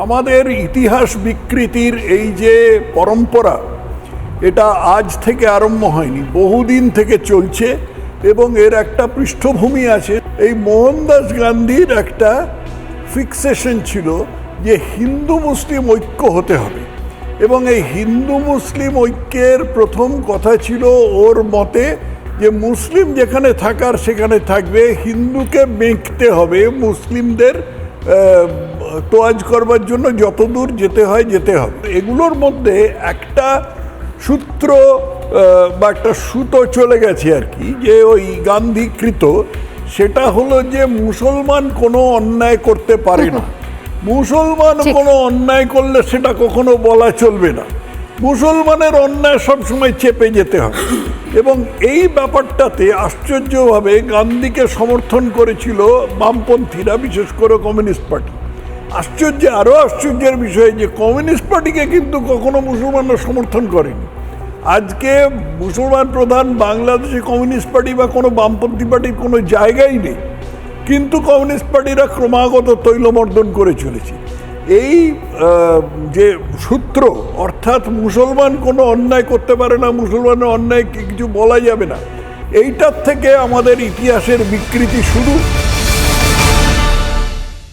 আমাদের ইতিহাস বিকৃতির এই যে পরম্পরা, এটা আজ থেকে আরম্ভ হয়নি, বহুদিন থেকে চলছে এবং এর একটা পৃষ্ঠভূমি আছে। এই মোহনদাস গান্ধীর একটা ফিক্সেশন ছিল যে হিন্দু মুসলিম ঐক্য হতে হবে এবং এই হিন্দু মুসলিম ঐক্যের প্রথম কথা ছিল ওর মতে যে মুসলিম যেখানে থাকার সেখানে থাকবে, হিন্দুকে মেঁকতে হবে মুসলিমদের তোয়াজ করবার জন্য যতদূর যেতে হয় যেতে হবে। এগুলোর মধ্যে একটা সূত্র বা একটা সুতো চলে গেছে আর কি যে ওই গান্ধীকৃত সেটা হলো যে মুসলমান কোনো অন্যায় করতে পারে না। মুসলমান কোনো অন্যায় করলে সেটা কখনো বলা চলবে না। মুসলমানের অন্যায় সবসময় চেপে যেতে হবে। এবং এই ব্যাপারটাতে আশ্চর্যভাবে গান্ধীকে সমর্থন করেছিল বামপন্থীরা বিশেষ করে কমিউনিস্ট পার্টি। আশ্চর্য আরও আশ্চর্যের বিষয় যে কমিউনিস্ট পার্টিকে কিন্তু কখনো মুসলমানরা সমর্থন করেনি। আজকে মুসলমান প্রধান বাংলাদেশে কমিউনিস্ট পার্টি বা কোনো বামপন্থী পার্টির কোনো জায়গাই নেই, কিন্তু কমিউনিস্ট পার্টিরা ক্রমাগত তৈলমর্দন করে চলেছে। এই যে সূত্র, অর্থাৎ মুসলমান কোনো অন্যায় করতে পারে না, মুসলমানের অন্যায় কিছু বলা যাবে না, এইটার থেকে আমাদের ইতিহাসের বিকৃতি শুরু।